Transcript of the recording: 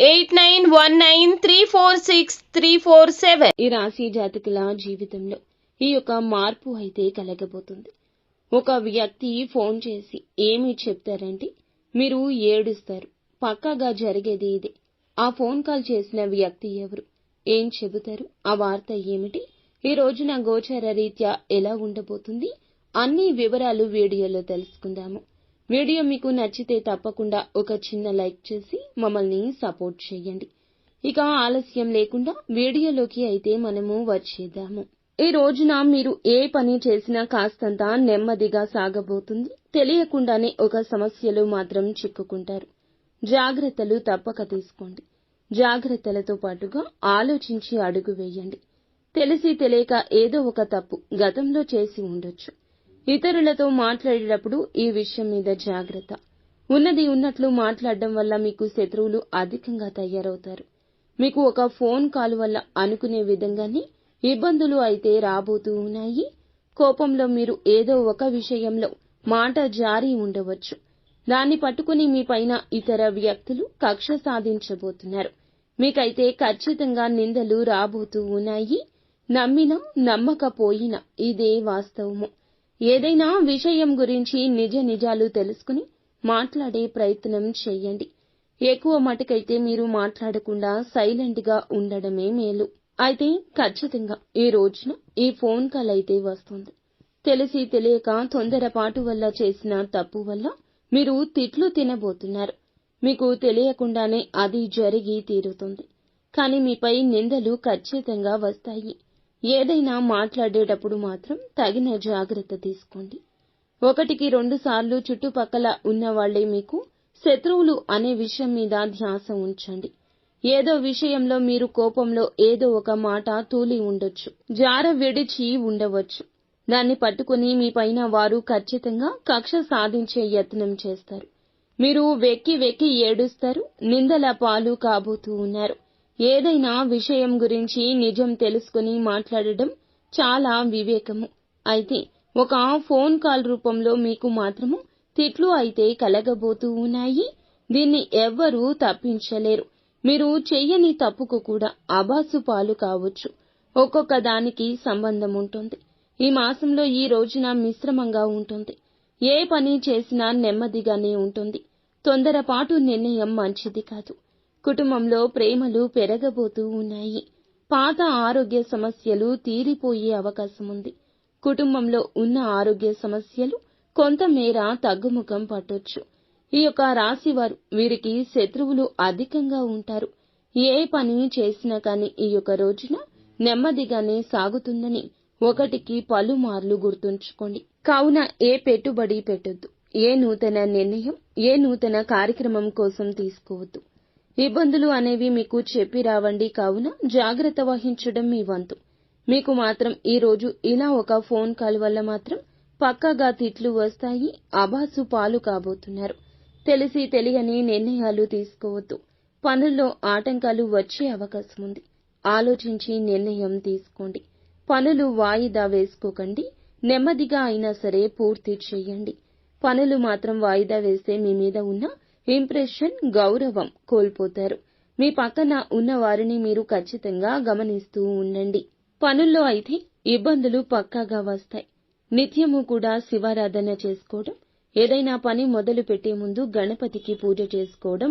eight nine one nine three four six three four seven. ఈ రాశి జాతకుల జీవితంలో ఈ యొక్క మార్పు అయితే కలగబోతుంది. ఒక వ్యక్తి ఫోన్ చేసి ఏమి చెప్తారంటే మీరు ఏడుస్తారు. పక్కాగా జరిగేది ఇదే. ఆ ఫోన్ కాల్ చేసిన వ్యక్తి ఎవరు? ఏం చెబుతారు? ఆ వార్త ఏమిటి? ఈ రోజున గోచర రీత్యా ఎలా ఉండబోతుంది? అన్ని వివరాలు వీడియోలో తెలుసుకుందాము. వీడియో మీకు నచ్చితే తప్పకుండా ఒక చిన్న లైక్ చేసి మమ్మల్ని సపోర్ట్ చేయండి. ఇక ఆలస్యం లేకుండా వీడియోలోకి అయితే మనము వచ్చేద్దాము. ఈ రోజున మీరు ఏ పని చేసినా కాస్తంత నెమ్మదిగా సాగబోతుంది. తెలియకుండానే ఒక సమస్యలో మాత్రం చిక్కుకుంటారు. జాగ్రత్తలు తప్పక తీసుకోండి. జాగ్రత్తలతో పాటుగా ఆలోచించి అడుగు వేయండి. తెలిసి తెలియక ఏదో ఒక తప్పు గతంలో చేసి ఉండొచ్చు. ఇతరులతో మాట్లాడేటప్పుడు ఈ విషయం మీద జాగ్రత్త. ఉన్నది ఉన్నట్లు మాట్లాడడం వల్ల మీకు శత్రువులు అధికంగా తయారవుతారు. మీకు ఒక ఫోన్ కాల్ వల్ల అనుకునే విధంగానే ఇబ్బందులు అయితే రాబోతూ ఉన్నాయి. కోపంలో మీరు ఏదో ఒక విషయంలో మాట జారి ఉండవచ్చు. దాన్ని పట్టుకుని మీ పైన ఇతర వ్యక్తులు కక్ష సాధించబోతున్నారు. మీకైతే ఖచ్చితంగా నిందలు రాబోతూ ఉన్నాయి. నమ్మినా నమ్మకపోయినా ఇదే వాస్తవము. ఏదైనా విషయం గురించి నిజ నిజాలు తెలుసుకుని మాట్లాడే ప్రయత్నం చేయండి. ఎక్కువ మటుకైతే మీరు మాట్లాడకుండా సైలెంట్గా ఉండడమే మేలు. అయితే ఖచ్చితంగా ఈ రోజున ఈ ఫోన్ కాల్ అయితే వస్తుంది. తెలిసి తెలియక తొందరపాటు వల్ల చేసిన తప్పు వల్ల మీరు తిట్లు తినబోతున్నారు. మీకు తెలియకుండానే అది జరిగి తీరుతుంది. కానీ మీపై నిందలు ఖచ్చితంగా వస్తాయి. ఏదైనా మాట్లాడేటప్పుడు మాత్రం తగిన జాగ్రత్త తీసుకోండి. ఒకటికి రెండు సార్లు చుట్టుపక్కల ఉన్నవాళ్ళే మీకు శత్రువులు అనే విషయం మీద ధ్యాస ఉంచండి. ఏదో విషయంలో మీరు కోపంలో ఏదో ఒక మాట తూలి ఉండొచ్చు. జార విడిచి ఉండవచ్చు. దాన్ని పట్టుకుని మీ పైన వారు ఖచ్చితంగా కక్ష సాధించే యత్నం చేస్తారు. మీరు వెక్కి వెక్కి ఏడుస్తారు నిందల పాలు కాబోతూ ఉన్నారు. ఏదైనా విషయం గురించి నిజం తెలుసుకుని మాట్లాడడం చాలా వివేకము. అయితే ఒక ఫోన్ కాల్ రూపంలో మీకు మాత్రము తిట్లు అయితే కలగబోతూ ఉన్నాయి. దీన్ని ఎవ్వరూ తప్పించలేరు. మీరు చెయ్యని తప్పుకు కూడా అబాసు పాలు కావచ్చు. ఒక్కొక్క దానికి సంబంధం ఉంటుంది. ఈ మాసంలో ఈ రోజున మిశ్రమంగా ఉంటుంది. ఏ పని చేసినా నెమ్మదిగానే ఉంటుంది. తొందరపాటు నిర్ణయం మంచిది కాదు. కుటుంబంలో ప్రేమలు పెరగబోతూ ఉన్నాయి. పాత ఆరోగ్య సమస్యలు తీరిపోయే అవకాశం ఉంది కుటుంబంలో ఉన్న ఆరోగ్య సమస్యలు కొంతమేర తగ్గుముఖం పట్టొచ్చు. ఈ యొక్క రాశి వారు వీరికి శత్రువులు అధికంగా ఉంటారు. ఏ పని చేసినా కానీ ఈ యొక్క రోజున నెమ్మదిగానే సాగుతుందని ఒకటికి పలుమార్లు గుర్తుంచుకోండి. కావున ఏ పెట్టుబడి పెట్టొద్దు. ఏ నూతన నిర్ణయం ఏ నూతన కార్యక్రమం కోసం తీసుకోవద్దు. ఇబ్బందులు అనేవి మీకు చెప్పి రావండి. కావున జాగ్రత్త వహించడం మీ వంతు. మీకు మాత్రం ఈరోజు ఇలా ఒక ఫోన్ కాల్ వల్ల మాత్రం పక్కాగా తిట్లు వస్తాయి అబాసు పాలు కాబోతున్నారు. తెలిసి తెలియని నిర్ణయాలు తీసుకోవద్దు. పనుల్లో ఆటంకాలు వచ్చే అవకాశం ఉంది. ఆలోచించి నిర్ణయం తీసుకోండి. పనులు వాయిదా వేసుకోకండి. నెమ్మదిగా అయినా సరే పూర్తి చేయండి. పనులు మాత్రం వాయిదా వేస్తే మీ మీద ఉన్న ఇంప్రెషన్ గౌరవం కోల్పోతారు. మీ పక్కన ఉన్న వారిని మీరు ఖచ్చితంగా గమనిస్తూ ఉండండి. పనుల్లో అయితే ఇబ్బందులు పక్కాగా వస్తాయి. నిత్యము కూడా శివారాధన చేసుకోవడం ఏదైనా పని మొదలు పెట్టే ముందు గణపతికి పూజ చేసుకోవడం